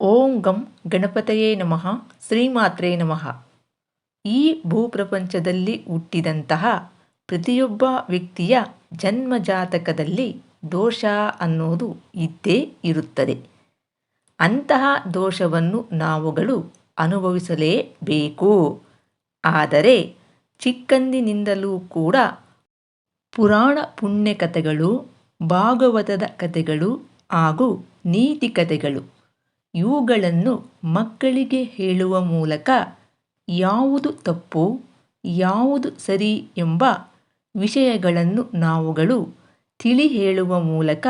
ಓಂ ಗಂ ಗಣಪತಯೇ ನಮಃ, ಶ್ರೀಮಾತ್ರೇ ನಮಃ. ಈ ಭೂಪ್ರಪಂಚದಲ್ಲಿ ಹುಟ್ಟಿದಂತಹ ಪ್ರತಿಯೊಬ್ಬ ವ್ಯಕ್ತಿಯ ಜನ್ಮ ಜಾತಕದಲ್ಲಿ ದೋಷ ಅನ್ನೋದು ಇದ್ದೇ ಇರುತ್ತದೆ. ಅಂತಹ ದೋಷವನ್ನು ನಾವುಗಳು ಅನುಭವಿಸಲೇಬೇಕು. ಆದರೆ ಚಿಕ್ಕಂದಿನಿಂದಲೂ ಕೂಡ ಪುರಾಣ ಪುಣ್ಯ ಕಥೆಗಳು ಭಾಗವತದ ಕಥೆಗಳು ಹಾಗೂ ನೀತಿ ಕಥೆಗಳು ಇವುಗಳನ್ನು ಮಕ್ಕಳಿಗೆ ಹೇಳುವ ಮೂಲಕ ಯಾವುದು ತಪ್ಪು, ಯಾವುದು ಸರಿ ಎಂಬ ವಿಷಯಗಳನ್ನು ನಾವುಗಳು ತಿಳಿ ಹೇಳುವ ಮೂಲಕ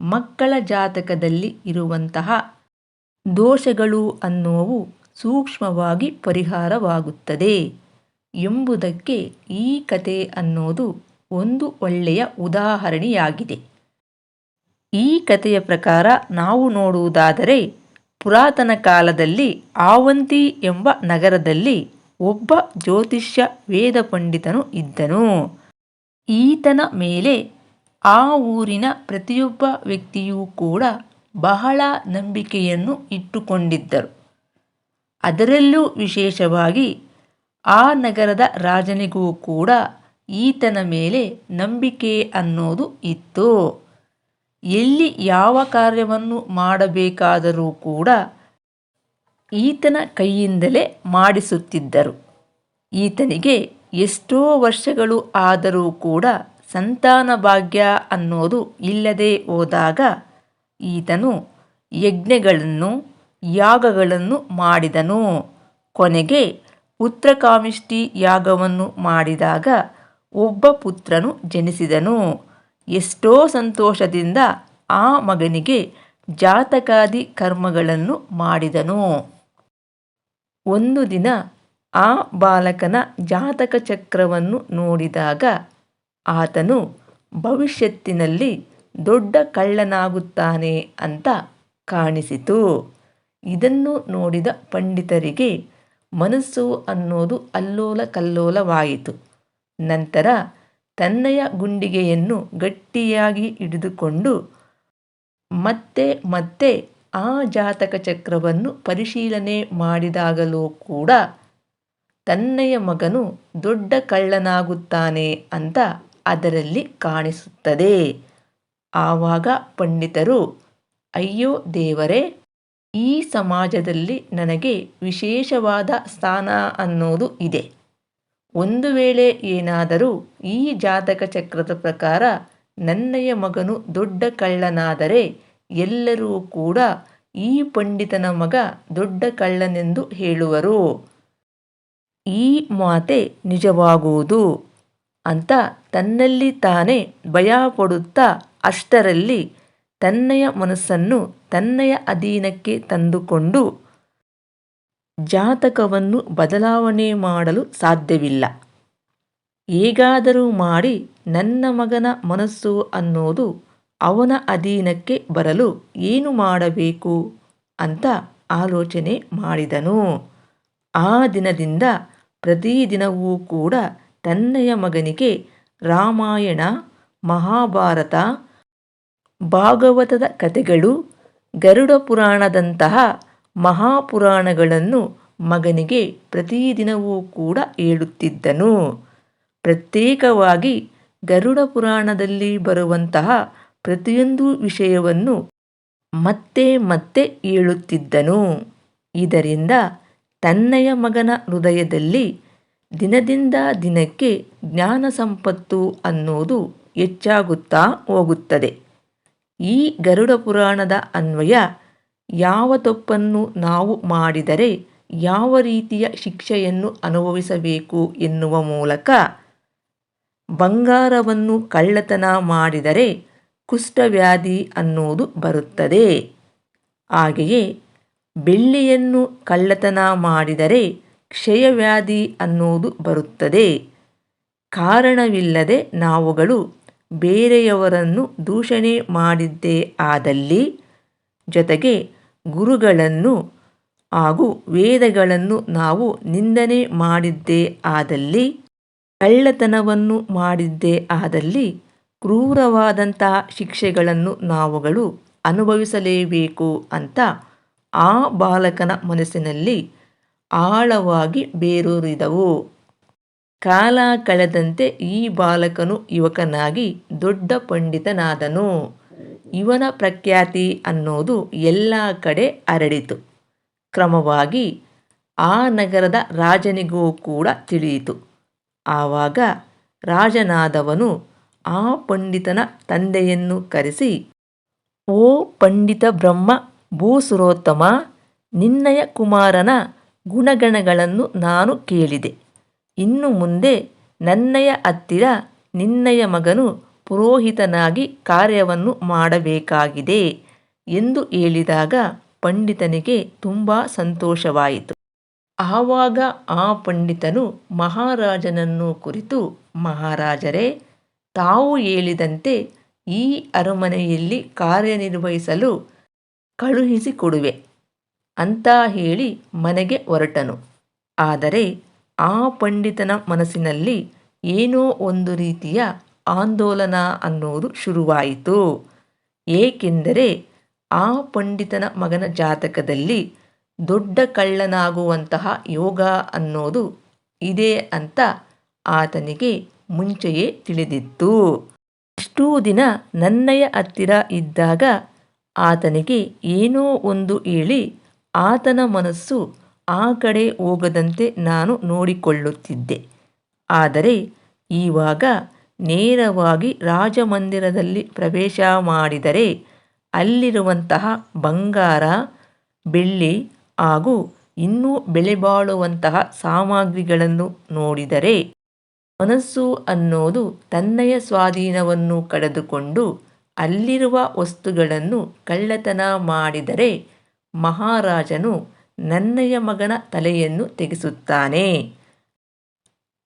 ಮಕ್ಕಳ ಜಾತಕದಲ್ಲಿ ಇರುವಂತಹ ದೋಷಗಳು ಅನ್ನುವವು ಸೂಕ್ಷ್ಮವಾಗಿ ಪರಿಹಾರವಾಗುತ್ತದೆ ಎಂಬುದಕ್ಕೆ ಈ ಕತೆ ಅನ್ನೋದು ಒಂದು ಒಳ್ಳೆಯ ಉದಾಹರಣೆಯಾಗಿದೆ. ಈ ಕಥೆಯ ಪ್ರಕಾರ ನಾವು ನೋಡುವುದಾದರೆ ಪುರಾತನ ಕಾಲದಲ್ಲಿ ಆವಂತಿ ಎಂಬ ನಗರದಲ್ಲಿ ಒಬ್ಬ ಜ್ಯೋತಿಷ್ಯ ವೇದ ಪಂಡಿತನು ಇದ್ದನು. ಈತನ ಮೇಲೆ ಆ ಊರಿನ ಪ್ರತಿಯೊಬ್ಬ ವ್ಯಕ್ತಿಯೂ ಕೂಡ ಬಹಳ ನಂಬಿಕೆಯನ್ನು ಇಟ್ಟುಕೊಂಡಿದ್ದರು. ಅದರಲ್ಲೂ ವಿಶೇಷವಾಗಿ ಆ ನಗರದ ರಾಜನಿಗೂ ಕೂಡ ಈತನ ಮೇಲೆ ನಂಬಿಕೆ ಅನ್ನೋದು ಇತ್ತು. ಎಲ್ಲಿ ಯಾವ ಕಾರ್ಯವನ್ನು ಮಾಡಬೇಕಾದರೂ ಕೂಡ ಈತನ ಕೈಯಿಂದಲೇ ಮಾಡಿಸುತ್ತಿದ್ದರು. ಈತನಿಗೆ ಎಷ್ಟೋ ವರ್ಷಗಳು ಆದರೂ ಕೂಡ ಸಂತಾನ ಭಾಗ್ಯ ಅನ್ನೋದು ಇಲ್ಲದೆ ಹೋದಾಗ ಈತನು ಯಜ್ಞಗಳನ್ನು, ಯಾಗಗಳನ್ನು ಮಾಡಿದನು. ಕೊನೆಗೆ ಪುತ್ರಕಾಮಿಷ್ಟಿ ಯಾಗವನ್ನು ಮಾಡಿದಾಗ ಒಬ್ಬ ಪುತ್ರನು ಜನಿಸಿದನು. ಎಷ್ಟೋ ಸಂತೋಷದಿಂದ ಆ ಮಗನಿಗೆ ಜಾತಕಾದಿ ಕರ್ಮಗಳನ್ನು ಮಾಡಿದನು. ಒಂದು ದಿನ ಆ ಬಾಲಕನ ಜಾತಕ ಚಕ್ರವನ್ನು ನೋಡಿದಾಗ ಆತನು ಭವಿಷ್ಯತ್ತಿನಲ್ಲಿ ದೊಡ್ಡ ಕಳ್ಳನಾಗುತ್ತಾನೆ ಅಂತ ಕಾಣಿಸಿತು. ಇದನ್ನು ನೋಡಿದ ಪಂಡಿತರಿಗೆ ಮನಸ್ಸು ಅನ್ನೋದು ಅಲ್ಲೋಲ ಕಲ್ಲೋಲವಾಯಿತು. ನಂತರ ತನ್ನಯ ಗುಂಡಿಗೆಯನ್ನು ಗಟ್ಟಿಯಾಗಿ ಹಿಡಿದುಕೊಂಡು ಮತ್ತೆ ಮತ್ತೆ ಆ ಜಾತಕ ಚಕ್ರವನ್ನು ಪರಿಶೀಲನೆ ಮಾಡಿದಾಗಲೂ ಕೂಡ ತನ್ನಯ ಮಗನು ದೊಡ್ಡ ಕಳ್ಳನಾಗುತ್ತಾನೆ ಅಂತ ಅದರಲ್ಲಿ ಕಾಣಿಸುತ್ತದೆ. ಆವಾಗ ಪಂಡಿತರು, ಅಯ್ಯೋ ದೇವರೇ, ಈ ಸಮಾಜದಲ್ಲಿ ನನಗೆ ವಿಶೇಷವಾದ ಸ್ಥಾನ ಅನ್ನೋದು ಇದೆ. ಒಂದು ವೇಳೆ ಏನಾದರೂ ಈ ಜಾತಕ ಚಕ್ರದ ಪ್ರಕಾರ ನನ್ನಯ ಮಗನು ದೊಡ್ಡ ಕಳ್ಳನಾದರೆ ಎಲ್ಲರೂ ಕೂಡ ಈ ಪಂಡಿತನ ಮಗ ದೊಡ್ಡ ಕಳ್ಳನೆಂದು ಹೇಳುವರು. ಈ ಮಾತೆ ನಿಜವಾಗುವುದು ಅಂತ ತನ್ನಲ್ಲಿ ತಾನೇ ಭಯಪಡುತ್ತಾ ಅಷ್ಟರಲ್ಲಿ ತನ್ನಯ ಮನಸ್ಸನ್ನು ತನ್ನಯ ಅಧೀನಕ್ಕೆ ತಂದುಕೊಂಡು ಜಾತಕವನ್ನು ಬದಲಾವಣೆ ಮಾಡಲು ಸಾಧ್ಯವಿಲ್ಲ. ಹೇಗಾದರೂ ಮಾಡಿ ನನ್ನ ಮಗನ ಮನಸ್ಸು ಅನ್ನೋದು ಅವನ ಅಧೀನಕ್ಕೆ ಬರಲು ಏನು ಮಾಡಬೇಕು ಅಂತ ಆಲೋಚನೆ ಮಾಡಿದನು. ಆ ದಿನದಿಂದ ಪ್ರತಿದಿನವೂ ಕೂಡ ತನ್ನಯ ಮಗನಿಗೆ ರಾಮಾಯಣ, ಮಹಾಭಾರತ, ಭಾಗವತದ ಕಥೆಗಳು, ಗರುಡ ಪುರಾಣದಂತಹ ಮಹಾಪುರಾಣಗಳನ್ನು ಮಗನಿಗೆ ಪ್ರತಿದಿನವೂ ಕೂಡ ಹೇಳುತ್ತಿದ್ದನು. ಪ್ರತ್ಯೇಕವಾಗಿ ಗರುಡ ಪುರಾಣದಲ್ಲಿ ಬರುವಂತಹ ಪ್ರತಿಯೊಂದು ವಿಷಯವನ್ನು ಮತ್ತೆ ಮತ್ತೆ ಹೇಳುತ್ತಿದ್ದನು. ಇದರಿಂದ ತನ್ನಯ ಮಗನ ಹೃದಯದಲ್ಲಿ ದಿನದಿಂದ ದಿನಕ್ಕೆ ಜ್ಞಾನ ಸಂಪತ್ತು ಅನ್ನೋದು ಹೆಚ್ಚಾಗುತ್ತಾ ಹೋಗುತ್ತದೆ. ಈ ಗರುಡ ಪುರಾಣದ ಅನ್ವಯ ಯಾವ ತಪ್ಪನ್ನು ನಾವು ಮಾಡಿದರೆ ಯಾವ ರೀತಿಯ ಶಿಕ್ಷೆಯನ್ನು ಅನುಭವಿಸಬೇಕು ಎನ್ನುವ ಮೂಲಕ ಬಂಗಾರವನ್ನು ಕಳ್ಳತನ ಮಾಡಿದರೆ ಕುಷ್ಠವ್ಯಾಧಿ ಅನ್ನುವುದು ಬರುತ್ತದೆ. ಹಾಗೆಯೇ ಬೆಳ್ಳಿಯನ್ನು ಕಳ್ಳತನ ಮಾಡಿದರೆ ಕ್ಷಯವ್ಯಾಧಿ ಅನ್ನುವುದು ಬರುತ್ತದೆ. ಕಾರಣವಿಲ್ಲದೆ ನಾವುಗಳು ಬೇರೆಯವರನ್ನು ದೂಷಣೆ ಮಾಡಿದ್ದೇ ಆದಲ್ಲಿ ಜೊತೆಗೆ ಗುರುಗಳನ್ನು ಹಾಗೂ ವೇದಗಳನ್ನು ನಾವು ನಿಂದನೆ ಮಾಡಿದ್ದೇ ಆದಲ್ಲಿ, ಕಳ್ಳತನವನ್ನು ಮಾಡಿದ್ದೇ ಆದಲ್ಲಿ ಕ್ರೂರವಾದಂತಹ ಶಿಕ್ಷೆಗಳನ್ನು ನಾವುಗಳು ಅನುಭವಿಸಲೇಬೇಕು ಅಂತ ಆ ಬಾಲಕನ ಮನಸ್ಸಿನಲ್ಲಿ ಆಳವಾಗಿ ಬೇರೂರಿದವು. ಕಾಲ ಕಳೆದಂತೆ ಈ ಬಾಲಕನು ಯುವಕನಾಗಿ ದೊಡ್ಡ ಪಂಡಿತನಾದನು. ಇವನ ಪ್ರಖ್ಯಾತಿ ಅನ್ನೋದು ಎಲ್ಲ ಕಡೆ ಹರಡಿತು. ಕ್ರಮವಾಗಿ ಆ ನಗರದ ರಾಜನಿಗೂ ಕೂಡ ತಿಳಿಯಿತು. ಆವಾಗ ರಾಜನಾದವನು ಆ ಪಂಡಿತನ ತಂದೆಯನ್ನು ಕರೆಸಿ, ಓ ಪಂಡಿತ ಬ್ರಹ್ಮ, ಭೂಸುರೋತ್ತಮ, ನಿನ್ನಯ ಕುಮಾರನ ಗುಣಗಣಗಳನ್ನು ನಾನು ಕೇಳಿದೆ. ಇನ್ನು ಮುಂದೆ ನನ್ನಯ ಹತ್ತಿರ ನಿನ್ನಯ ಮಗನು ಪುರೋಹಿತನಾಗಿ ಕಾರ್ಯವನ್ನು ಮಾಡಬೇಕಾಗಿದೆ ಎಂದು ಹೇಳಿದಾಗ ಪಂಡಿತನಿಗೆ ತುಂಬ ಸಂತೋಷವಾಯಿತು. ಆವಾಗ ಆ ಪಂಡಿತನು ಮಹಾರಾಜನನ್ನು ಕುರಿತು, ಮಹಾರಾಜರೇ, ತಾವು ಹೇಳಿದಂತೆ ಈ ಅರಮನೆಯಲ್ಲಿ ಕಾರ್ಯನಿರ್ವಹಿಸಲು ಕಳುಹಿಸಿಕೊಡುವೆ ಅಂತ ಹೇಳಿ ಮನೆಗೆ ಹೊರಟನು. ಆದರೆ ಆ ಪಂಡಿತನ ಮನಸ್ಸಿನಲ್ಲಿ ಏನೋ ಒಂದು ರೀತಿಯ ಆಂದೋಲನ ಅನ್ನೋದು ಶುರುವಾಯಿತು. ಏಕೆಂದರೆ ಆ ಪಂಡಿತನ ಮಗನ ಜಾತಕದಲ್ಲಿ ದೊಡ್ಡ ಕಳ್ಳನಾಗುವಂತಹ ಯೋಗ ಅನ್ನೋದು ಇದೆ ಅಂತ ಆತನಿಗೆ ಮುಂಚೆಯೇ ತಿಳಿದಿತ್ತು. ಇಷ್ಟೂ ದಿನ ನನ್ನಯ ಹತ್ತಿರ ಇದ್ದಾಗ ಆತನಿಗೆ ಏನೋ ಒಂದು ಹೇಳಿ ಆತನ ಮನಸ್ಸು ಆ ಕಡೆ ಹೋಗದಂತೆ ನಾನು ನೋಡಿಕೊಳ್ಳುತ್ತಿದ್ದೆ. ಆದರೆ ಈವಾಗ ನೇರವಾಗಿ ರಾಜಮಂದಿರದಲ್ಲಿ ಪ್ರವೇಶ ಮಾಡಿದರೆ ಅಲ್ಲಿರುವಂತಹ ಬಂಗಾರ, ಬೆಳ್ಳಿ ಹಾಗೂ ಇನ್ನೂ ಬೆಲೆಬಾಳುವಂತಹ ಸಾಮಗ್ರಿಗಳನ್ನು ನೋಡಿದರೆ ಮನಸ್ಸು ಅನ್ನೋದು ತನ್ನಯ ಸ್ವಾಧೀನವನ್ನು ಕಳೆದುಕೊಂಡು ಅಲ್ಲಿರುವ ವಸ್ತುಗಳನ್ನು ಕಳ್ಳತನ ಮಾಡಿದರೆ ಮಹಾರಾಜನು ನನ್ನಯ ಮಗನ ತಲೆಯನ್ನು ತೆಗೆಸುತ್ತಾನೆ.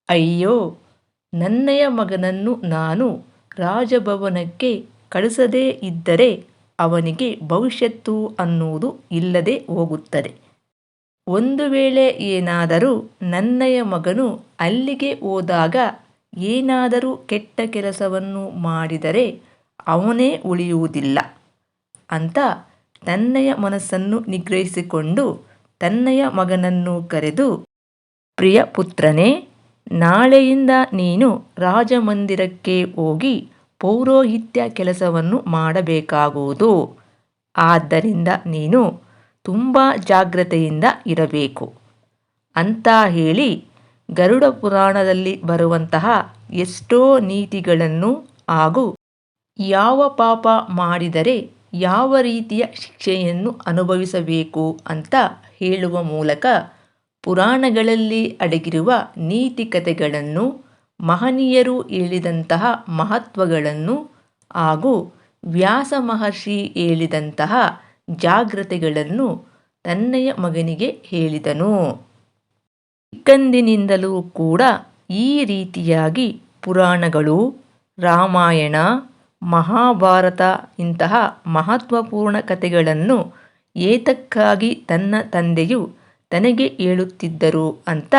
ಅಯ್ಯೋ! ನನ್ನಯ ಮಗನನ್ನು ನಾನು ರಾಜಭವನಕ್ಕೆ ಕಳಿಸದೇ ಇದ್ದರೆ ಅವನಿಗೆ ಭವಿಷ್ಯತ್ತು ಅನ್ನುವುದು ಇಲ್ಲದೆ ಹೋಗುತ್ತದೆ. ಒಂದು ವೇಳೆ ಏನಾದರೂ ನನ್ನಯ ಮಗನು ಅಲ್ಲಿಗೆ ಹೋದಾಗ ಏನಾದರೂ ಕೆಟ್ಟ ಕೆಲಸವನ್ನು ಮಾಡಿದರೆ ಅವನೇ ಉಳಿಯುವುದಿಲ್ಲ ಅಂತ ತನ್ನಯ ಮನಸ್ಸನ್ನು ನಿಗ್ರಹಿಸಿಕೊಂಡು ತನ್ನಯ ಮಗನನ್ನು ಕರೆದು, ಪ್ರಿಯ ಪುತ್ರನೇ ನಾಳೆಯಿಂದ ನೀನು ರಾಜಮಂದಿರಕ್ಕೆ ಹೋಗಿ ಪೌರೋಹಿತ್ಯ ಕೆಲಸವನ್ನು ಮಾಡಬೇಕಾಗುವುದು. ಆದ್ದರಿಂದ ನೀನು ತುಂಬ ಜಾಗ್ರತೆಯಿಂದ ಇರಬೇಕು. ಅಂತ ಹೇಳಿ ಗರುಡ ಪುರಾಣದಲ್ಲಿ ಬರುವಂತಹ ಎಷ್ಟೋ ನೀತಿಗಳನ್ನು ಹಾಗೂ ಯಾವ ಪಾಪ ಮಾಡಿದರೆ ಯಾವ ರೀತಿಯ ಶಿಕ್ಷೆಯನ್ನು ಅನುಭವಿಸಬೇಕು ಅಂತ ಹೇಳುವ ಮೂಲಕ ಪುರಾಣಗಳಲ್ಲಿ ಅಡಗಿರುವ ನೀತಿ ಕಥೆಗಳನ್ನು ಮಹನೀಯರು ಹೇಳಿದಂತಹ ಮಹತ್ವಗಳನ್ನು ಹಾಗೂ ವ್ಯಾಸ ಮಹರ್ಷಿ ಹೇಳಿದಂತಹ ಜಾಗ್ರತೆಗಳನ್ನು ತನ್ನಯ ಮಗನಿಗೆ ಹೇಳಿದನು. ಚಿಕ್ಕಂದಿನಿಂದಲೂ ಕೂಡ ಈ ರೀತಿಯಾಗಿ ಪುರಾಣಗಳು, ರಾಮಾಯಣ, ಮಹಾಭಾರತ ಇಂತಹ ಮಹತ್ವಪೂರ್ಣ ಕಥೆಗಳನ್ನು ಏತಕ್ಕಾಗಿ ತನ್ನ ತಂದೆಯು ತನಗೆ ಹೇಳುತ್ತಿದ್ದರು ಅಂತ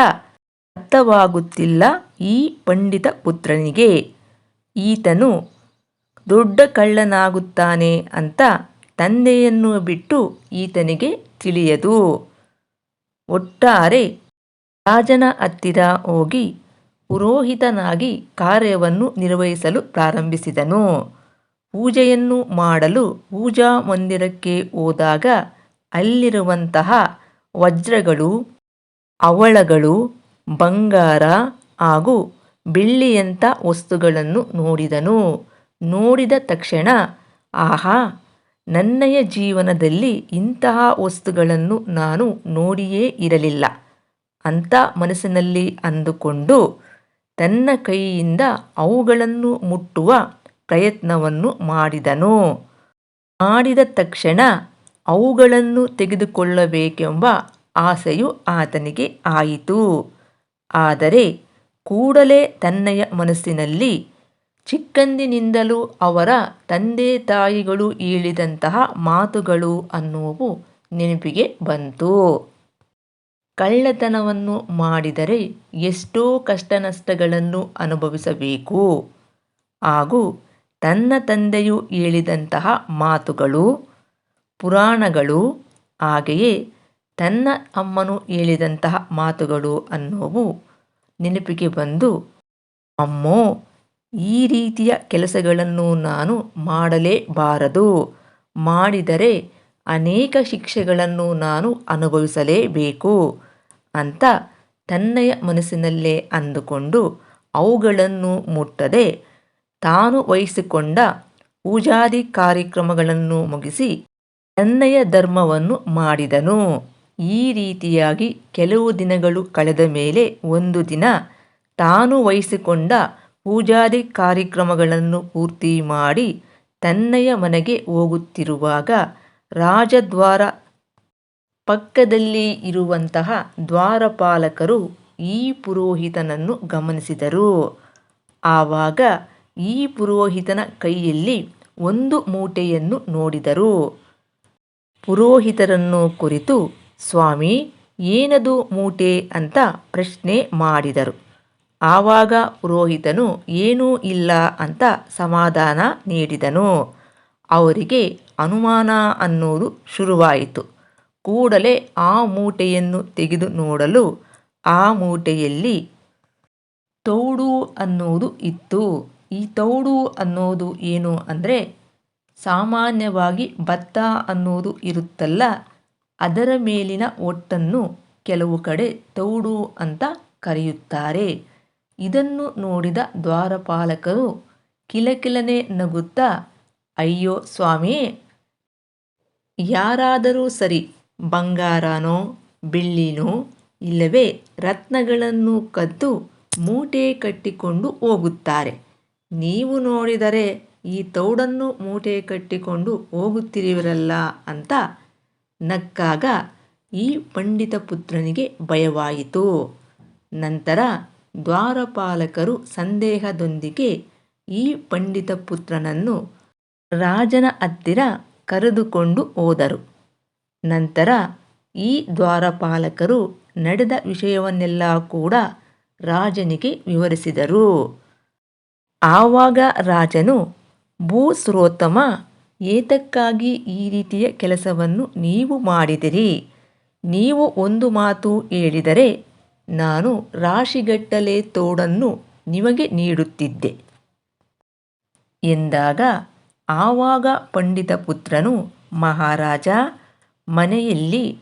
ಅರ್ಥವಾಗುತ್ತಿಲ್ಲ ಈ ಪಂಡಿತ ಪುತ್ರನಿಗೆ. ಈತನು ದೊಡ್ಡ ಕಳ್ಳನಾಗುತ್ತಾನೆ ಅಂತ ತಂದೆಯನ್ನು ಬಿಟ್ಟು ಈತನಿಗೆ ತಿಳಿಯದು. ಒಟ್ಟಾರೆ ರಾಜನ ಹತ್ತಿರ ಹೋಗಿ ಪುರೋಹಿತನಾಗಿ ಕಾರ್ಯವನ್ನು ನಿರ್ವಹಿಸಲು ಪ್ರಾರಂಭಿಸಿದನು. ಪೂಜೆಯನ್ನು ಮಾಡಲು ಪೂಜಾ ಮಂದಿರಕ್ಕೆ ಹೋದಾಗ ಅಲ್ಲಿರುವಂತಹ ವಜ್ರಗಳು, ಅವಳಗಳು, ಬಂಗಾರ ಹಾಗೂ ಬೆಳ್ಳಿಯಂಥ ವಸ್ತುಗಳನ್ನು ನೋಡಿದನು. ನೋಡಿದ ತಕ್ಷಣ, ಆಹಾ, ನನ್ನಯ ಜೀವನದಲ್ಲಿ ಇಂತಹ ವಸ್ತುಗಳನ್ನು ನಾನು ನೋಡಿಯೇ ಇರಲಿಲ್ಲ ಅಂತ ಮನಸ್ಸಿನಲ್ಲಿ ಅಂದುಕೊಂಡು ತನ್ನ ಕೈಯಿಂದ ಅವುಗಳನ್ನು ಮುಟ್ಟುವ ಪ್ರಯತ್ನವನ್ನು ಮಾಡಿದನು. ಮಾಡಿದ ತಕ್ಷಣ ಅವುಗಳನ್ನು ತೆಗೆದುಕೊಳ್ಳಬೇಕೆಂಬ ಆಸೆಯು ಆತನಿಗೆ ಆಯಿತು. ಆದರೆ ಕೂಡಲೇ ತನ್ನಯ ಮನಸ್ಸಿನಲ್ಲಿ ಚಿಕ್ಕಂದಿನಿಂದಲೂ ಅವರ ತಂದೆ ತಾಯಿಗಳು ಹೇಳಿದಂತಹ ಮಾತುಗಳು ಅನ್ನುವು ನೆನಪಿಗೆ ಬಂತು. ಕಳ್ಳತನವನ್ನು ಮಾಡಿದರೆ ಎಷ್ಟೋ ಕಷ್ಟ ನಷ್ಟಗಳನ್ನು ಅನುಭವಿಸಬೇಕು. ಹಾಗೂ ತನ್ನ ತಂದೆಯು ಹೇಳಿದಂತಹ ಮಾತುಗಳು ಪುರಾಣಗಳು ಹಾಗೆಯೇ ತನ್ನ ಅಮ್ಮನು ಹೇಳಿದಂತಹ ಮಾತುಗಳು ಅನ್ನೋವು ನೆನಪಿಗೆ ಬಂದು, ಅಮ್ಮೋ, ಈ ರೀತಿಯ ಕೆಲಸಗಳನ್ನು ನಾನು ಮಾಡಲೇಬಾರದು. ಮಾಡಿದರೆ ಅನೇಕ ಶಿಕ್ಷೆಗಳನ್ನು ನಾನು ಅನುಭವಿಸಲೇಬೇಕು ಅಂತ ತನ್ನಯ ಮನಸ್ಸಿನಲ್ಲೇ ಅಂದುಕೊಂಡು ಅವುಗಳನ್ನು ಮುಟ್ಟದೆ ತಾನು ವಹಿಸಿಕೊಂಡ ಪೂಜಾದಿ ಕಾರ್ಯಕ್ರಮಗಳನ್ನು ಮುಗಿಸಿ ತನ್ನಯ ಧರ್ಮವನ್ನು ಮಾಡಿದನು. ಈ ರೀತಿಯಾಗಿ ಕೆಲವು ದಿನಗಳು ಕಳೆದ ಮೇಲೆ ಒಂದು ದಿನ ತಾನು ವಹಿಸಿಕೊಂಡ ಪೂಜಾದಿ ಕಾರ್ಯಕ್ರಮಗಳನ್ನು ಪೂರ್ತಿ ಮಾಡಿ ತನ್ನಯ ಮನೆಗೆ ಹೋಗುತ್ತಿರುವಾಗ ರಾಜದ್ವಾರ ಪಕ್ಕದಲ್ಲಿ ಇರುವಂತಹ ದ್ವಾರಪಾಲಕರು ಈ ಪುರೋಹಿತನನ್ನು ಗಮನಿಸಿದರು. ಆವಾಗ ಈ ಪುರೋಹಿತನ ಕೈಯಲ್ಲಿ ಒಂದು ಮೂಟೆಯನ್ನು ನೋಡಿದರು. ಪುರೋಹಿತರನ್ನು ಕುರಿತು, ಸ್ವಾಮಿ, ಏನದು ಮೂಟೆ? ಅಂತ ಪ್ರಶ್ನೆ ಮಾಡಿದರು. ಆವಾಗ ಪುರೋಹಿತನು, ಏನೂ ಇಲ್ಲ ಅಂತ ಸಮಾಧಾನ ನೀಡಿದನು. ಅವರಿಗೆ ಅನುಮಾನ ಅನ್ನೋದು ಶುರುವಾಯಿತು. ಕೂಡಲೇ ಆ ಮೂಟೆಯನ್ನು ತೆಗೆದು ನೋಡಲು ಆ ಮೂಟೆಯಲ್ಲಿ ತೌಡು ಅನ್ನೋದು ಇತ್ತು. ಈ ತೌಡು ಅನ್ನೋದು ಏನು ಅಂದರೆ ಸಾಮಾನ್ಯವಾಗಿ ಭತ್ತ ಅನ್ನೋದು ಇರುತ್ತಲ್ಲ, ಅದರ ಮೇಲಿನ ಒಟ್ಟನ್ನು ಕೆಲವು ಕಡೆ ತೌಡು ಅಂತ ಕರೆಯುತ್ತಾರೆ. ಇದನ್ನು ನೋಡಿದ ದ್ವಾರಪಾಲಕರು ಕಿಲಕಿಲನೆ ನಗುತ್ತಾ, ಅಯ್ಯೋ ಸ್ವಾಮಿಯೇ, ಯಾರಾದರೂ ಸರಿ ಬಂಗಾರನೋ, ಬೆಳ್ಳಿನೋ, ಇಲ್ಲವೇ ರತ್ನಗಳನ್ನು ಕದ್ದು ಮೂಟೆ ಕಟ್ಟಿಕೊಂಡು ಹೋಗುತ್ತಾರೆ. ನೀವು ನೋಡಿದರೆ ಈ ತೌಡನ್ನು ಮೂಟೆ ಕಟ್ಟಿಕೊಂಡು ಹೋಗುತ್ತಿರುವಿರಲ್ಲ ಅಂತ ನಕ್ಕಾಗ ಈ ಪಂಡಿತ ಪುತ್ರನಿಗೆ ಭಯವಾಯಿತು. ನಂತರ ದ್ವಾರಪಾಲಕರು ಸಂದೇಹದೊಂದಿಗೆ ಈ ಪಂಡಿತ ಪುತ್ರನನ್ನು ರಾಜನ ಹತ್ತಿರ ಕರೆದುಕೊಂಡು ಹೋದರು. ನಂತರ ಈ ದ್ವಾರಪಾಲಕರು ನಡೆದ ವಿಷಯವನ್ನೆಲ್ಲ ಕೂಡ ರಾಜನಿಗೆ ವಿವರಿಸಿದರು. ಆವಾಗ ರಾಜನು ಭೂಸ್ರೋತ್ತಮ ಏತಕ್ಕಾಗಿ ಈ ರೀತಿಯ ಕೆಲಸವನ್ನು ನೀವು ಮಾಡಿದಿರಿ? ನೀವು ಒಂದು ಮಾತು ಹೇಳಿದರೆ ನಾನು ರಾಶಿಗಟ್ಟಲೆ ತೋಡನ್ನು ನಿಮಗೆ ನೀಡುತ್ತಿದ್ದೆ. ಎಂದಾಗ ಆವಾಗ ಪಂಡಿತ ಪುತ್ರನು, ಮಹಾರಾಜ, ಮನೆಯಲ್ಲಿ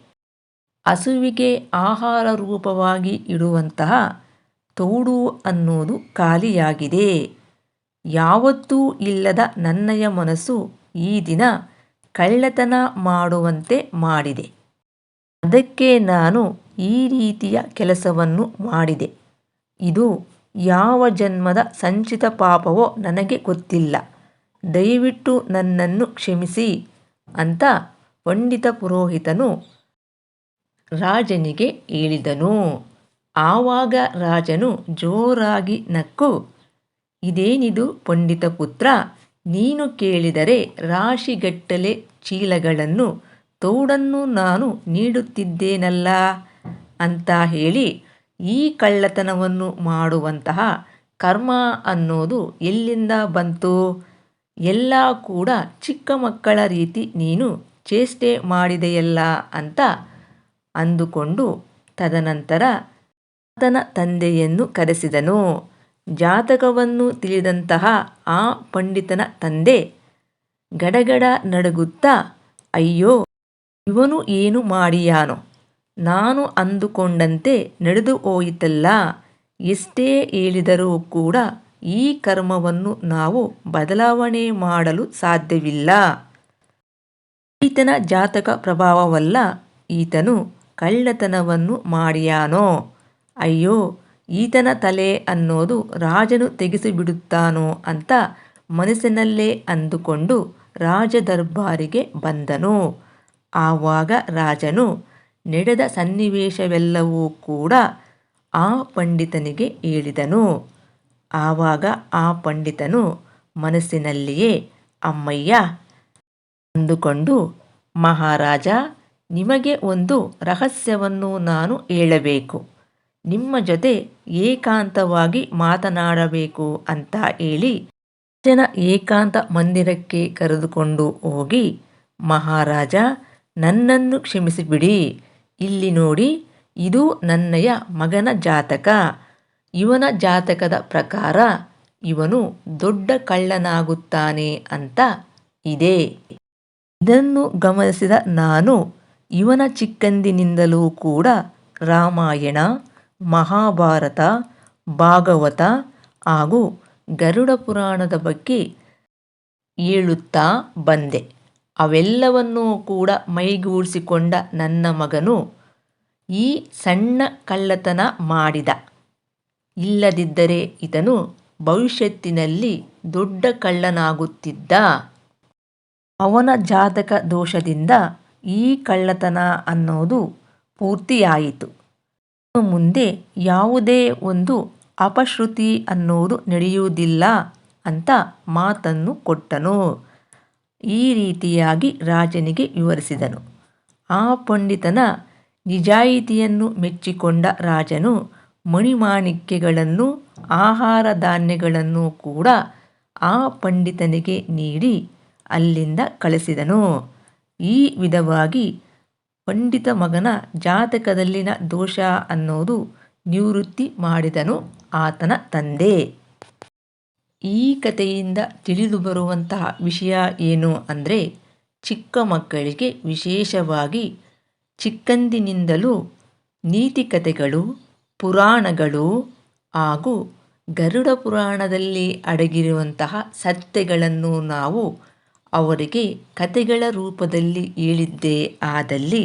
ಹಸುವಿಗೆ ಆಹಾರ ರೂಪವಾಗಿ ಇಡುವಂತಹ ತೋಡು ಅನ್ನೋದು ಖಾಲಿಯಾಗಿದೆ. ಯಾವತ್ತೂ ಇಲ್ಲದ ನನ್ನಯ ಮನಸ್ಸು ಈ ದಿನ ಕಳ್ಳತನ ಮಾಡುವಂತೆ ಮಾಡಿದೆ. ಅದಕ್ಕೆ ನಾನು ಈ ರೀತಿಯ ಕೆಲಸವನ್ನು ಮಾಡಿದೆ. ಇದು ಯಾವ ಜನ್ಮದ ಸಂಚಿತ ಪಾಪವೋ ನನಗೆ ಗೊತ್ತಿಲ್ಲ. ದಯವಿಟ್ಟು ನನ್ನನ್ನು ಕ್ಷಮಿಸಿ ಅಂತ ಪಂಡಿತ ಪುರೋಹಿತನು ರಾಜನಿಗೆ ಹೇಳಿದನು. ಆವಾಗ ರಾಜನು ಜೋರಾಗಿ ನಕ್ಕು ಇದೇನಿದು ಪಂಡಿತ ಪುತ್ರ? ನೀನು ಕೇಳಿದರೆ ರಾಶಿಗಟ್ಟಲೆ ಚೀಲಗಳನ್ನು ತೋಡನ್ನು ನಾನು ನೀಡುತ್ತಿದ್ದೇನಲ್ಲ? ಅಂತ ಹೇಳಿ ಈ ಕಳ್ಳತನವನ್ನು ಮಾಡುವಂತಹ ಕರ್ಮ ಅನ್ನೋದು ಎಲ್ಲಿಂದ ಬಂತು? ಎಲ್ಲ ಕೂಡ ಚಿಕ್ಕ ಮಕ್ಕಳ ರೀತಿ ನೀನು ಚೇಷ್ಟೆ ಮಾಡಿದೆಯಲ್ಲ ಅಂತ ಅಂದುಕೊಂಡು ತದನಂತರ ಆತನ ತಂದೆಯನ್ನು ಕರೆಸಿದನು. ಜಾತಕವನ್ನು ತಿಳಿದಂತಹ ಆ ಪಂಡಿತನ ತಂದೆ ಗಡಗಡ ನಡುಗುತ್ತಾ, ಅಯ್ಯೋ, ಇವನು ಏನು ಮಾಡಿಯಾನೋ? ನಾನು ಅಂದುಕೊಂಡಂತೆ ನಡೆದು ಹೋಯಿತಲ್ಲ. ಎಷ್ಟೇ ಹೇಳಿದರೂ ಕೂಡ ಈ ಕರ್ಮವನ್ನು ನಾವು ಬದಲಾವಣೆ ಮಾಡಲು ಸಾಧ್ಯವಿಲ್ಲ. ಈತನ ಜಾತಕ ಪ್ರಭಾವವಲ್ಲ, ಈತನು ಕಳ್ಳತನವನ್ನು ಮಾಡಿಯಾನೋ? ಅಯ್ಯೋ ಈತನ ತಲೆ ಅನ್ನೋದು ರಾಜನು ತೆಗೆಸಿಬಿಡುತ್ತಾನೋ ಅಂತ ಮನಸ್ಸಿನಲ್ಲೇ ಅಂದುಕೊಂಡು ರಾಜ ದರ್ಬಾರಿಗೆ ಬಂದನು. ಆವಾಗ ರಾಜನು ನಡೆದ ಸನ್ನಿವೇಶವೆಲ್ಲವೂ ಕೂಡ ಆ ಪಂಡಿತನಿಗೆ ಹೇಳಿದನು. ಆವಾಗ ಆ ಪಂಡಿತನು ಮನಸ್ಸಿನಲ್ಲಿಯೇ, ಅಮ್ಮಯ್ಯ, ಅಂದುಕೊಂಡು, ಮಹಾರಾಜ, ನಿಮಗೆ ಒಂದು ರಹಸ್ಯವನ್ನು ನಾನು ಹೇಳಬೇಕು. ನಿಮ್ಮ ಜೊತೆ ಏಕಾಂತವಾಗಿ ಮಾತನಾಡಬೇಕು ಅಂತ ಹೇಳಿ ಜನ ಏಕಾಂತ ಮಂದಿರಕ್ಕೆ ಕರೆದುಕೊಂಡು ಹೋಗಿ, ಮಹಾರಾಜ, ನನ್ನನ್ನು ಕ್ಷಮಿಸಿಬಿಡಿ. ಇಲ್ಲಿ ನೋಡಿ, ಇದು ನನ್ನಯ ಮಗನ ಜಾತಕ. ಇವನ ಜಾತಕದ ಪ್ರಕಾರ ಇವನು ದೊಡ್ಡ ಕಳ್ಳನಾಗುತ್ತಾನೆ ಅಂತ ಇದೆ. ಇದನ್ನು ಗಮನಿಸಿದ ನಾನು ಇವನ ಚಿಕ್ಕಂದಿನಿಂದಲೂ ಕೂಡ ರಾಮಾಯಣ ಮಹಾಭಾರತ, ಭಾಗವತ ಹಾಗೂ ಗರುಡ ಪುರಾಣದ ಬಗ್ಗೆ ಹೇಳುತ್ತಾ ಬಂದೆ. ಅವೆಲ್ಲವನ್ನೂ ಕೂಡ ಮೈಗೂಡಿಸಿಕೊಂಡ ನನ್ನ ಮಗನು ಈ ಸಣ್ಣ ಕಳ್ಳತನ ಮಾಡಿದ. ಇಲ್ಲದಿದ್ದರೆ ಇದನು ಭವಿಷ್ಯತ್ತಿನಲ್ಲಿ ದೊಡ್ಡ ಕಳ್ಳನಾಗುತ್ತಿದ್ದ. ಅವನ ಜಾತಕ ದೋಷದಿಂದ ಈ ಕಳ್ಳತನ ಅನ್ನೋದು ಪೂರ್ತಿಯಾಯಿತು. ಮುಂದೆ ಯಾವುದೇ ಒಂದು ಅಪಶ್ರುತಿ ಅನ್ನೋದು ನಡೆಯುವುದಿಲ್ಲ ಅಂತ ಮಾತನ್ನು ಕೊಟ್ಟನು. ಈ ರೀತಿಯಾಗಿ ರಾಜನಿಗೆ ವಿವರಿಸಿದನು. ಆ ಪಂಡಿತನ ನಿಜಾಯಿತಿಯನ್ನು ಮೆಚ್ಚಿಕೊಂಡ ರಾಜನು ಮಣಿಮಾಣಿಕ್ಯಗಳನ್ನು, ಆಹಾರ ಧಾನ್ಯಗಳನ್ನು ಕೂಡ ಆ ಪಂಡಿತನಿಗೆ ನೀಡಿ ಅಲ್ಲಿಂದ ಕಳಿಸಿದನು. ಈ ವಿಧವಾಗಿ ಪಂಡಿತ ಮಗನ ಜಾತಕದಲ್ಲಿನ ದೋಷ ಅನ್ನೋದು ನಿವೃತ್ತಿ ಮಾಡಿದನು ಆತನ ತಂದೆ. ಈ ಕಥೆಯಿಂದ ತಿಳಿದು ಬರುವಂತಹ ವಿಷಯ ಏನು ಅಂದರೆ ಚಿಕ್ಕ ಮಕ್ಕಳಿಗೆ ವಿಶೇಷವಾಗಿ ಚಿಕ್ಕಂದಿನಿಂದಲೂ ನೀತಿ ಕಥೆಗಳು, ಪುರಾಣಗಳು ಹಾಗೂ ಗರುಡ ಪುರಾಣದಲ್ಲಿ ಅಡಗಿರುವಂತಹ ಸತ್ಯಗಳನ್ನು ನಾವು ಅವರಿಗೆ ಕಥೆಗಳ ರೂಪದಲ್ಲಿ ಹೇಳಿದ್ದೇ ಆದಲ್ಲಿ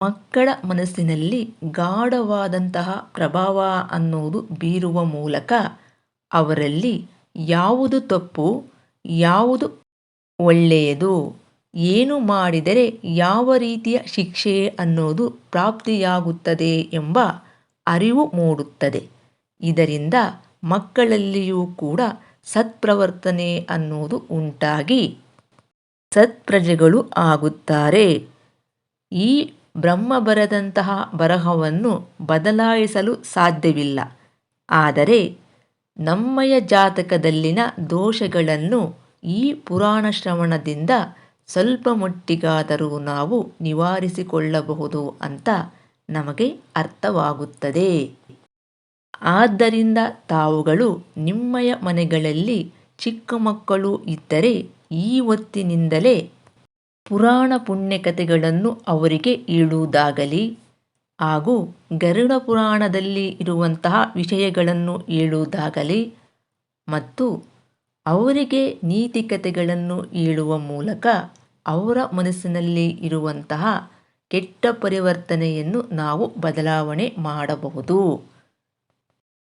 ಮಕ್ಕಳ ಮನಸ್ಸಿನಲ್ಲಿ ಗಾಢವಾದಂತಹ ಪ್ರಭಾವ ಅನ್ನೋದು ಬೀರುವ ಮೂಲಕ ಅವರಲ್ಲಿ ಯಾವುದು ತಪ್ಪು, ಯಾವುದು ಒಳ್ಳೆಯದು, ಏನು ಮಾಡಿದರೆ ಯಾವ ರೀತಿಯ ಶಿಕ್ಷೆ ಅನ್ನೋದು ಪ್ರಾಪ್ತಿಯಾಗುತ್ತದೆ ಎಂಬ ಅರಿವು ಮೂಡುತ್ತದೆ. ಇದರಿಂದ ಮಕ್ಕಳಲ್ಲಿಯೂ ಕೂಡ ಸತ್ಪ್ರವರ್ತನೆ ಅನ್ನುವುದು ಉಂಟಾಗಿ ಸತ್ಪ್ರಜೆಗಳು ಆಗುತ್ತಾರೆ. ಈ ಬ್ರಹ್ಮ ಬರದಂತಹ ಬರಹವನ್ನು ಬದಲಾಯಿಸಲು ಸಾಧ್ಯವಿಲ್ಲ. ಆದರೆ ನಮ್ಮಯ ಜಾತಕದಲ್ಲಿನ ದೋಷಗಳನ್ನು ಈ ಪುರಾಣ ಶ್ರವಣದಿಂದ ಸ್ವಲ್ಪ ಮಟ್ಟಿಗಾದರೂ ನಾವು ನಿವಾರಿಸಿಕೊಳ್ಳಬಹುದು ಅಂತ ನಮಗೆ ಅರ್ಥವಾಗುತ್ತದೆ. ಆದ್ದರಿಂದ ತಾವುಗಳು ನಿಮ್ಮಯ ಮನೆಗಳಲ್ಲಿ ಚಿಕ್ಕ ಮಕ್ಕಳು ಇದ್ದರೆ ಈ ಹೊತ್ತಿನಿಂದಲೇ ಪುರಾಣ ಪುಣ್ಯಕಥೆಗಳನ್ನು ಅವರಿಗೆ ಹೇಳುವುದಾಗಲಿ. ಹಾಗೂ ಗರುಡ ಪುರಾಣದಲ್ಲಿ ಇರುವಂತಹ ವಿಷಯಗಳನ್ನು ಹೇಳುವುದಾಗಲಿ. ಮತ್ತು ಅವರಿಗೆ ನೀತಿ ಕಥೆಗಳನ್ನು ಹೇಳುವ ಮೂಲಕ ಅವರ ಮನಸ್ಸಿನಲ್ಲಿ ಇರುವಂತಹ ಕೆಟ್ಟ ಪರಿವರ್ತನೆಯನ್ನು ನಾವು ಬದಲಾವಣೆ ಮಾಡಬಹುದು.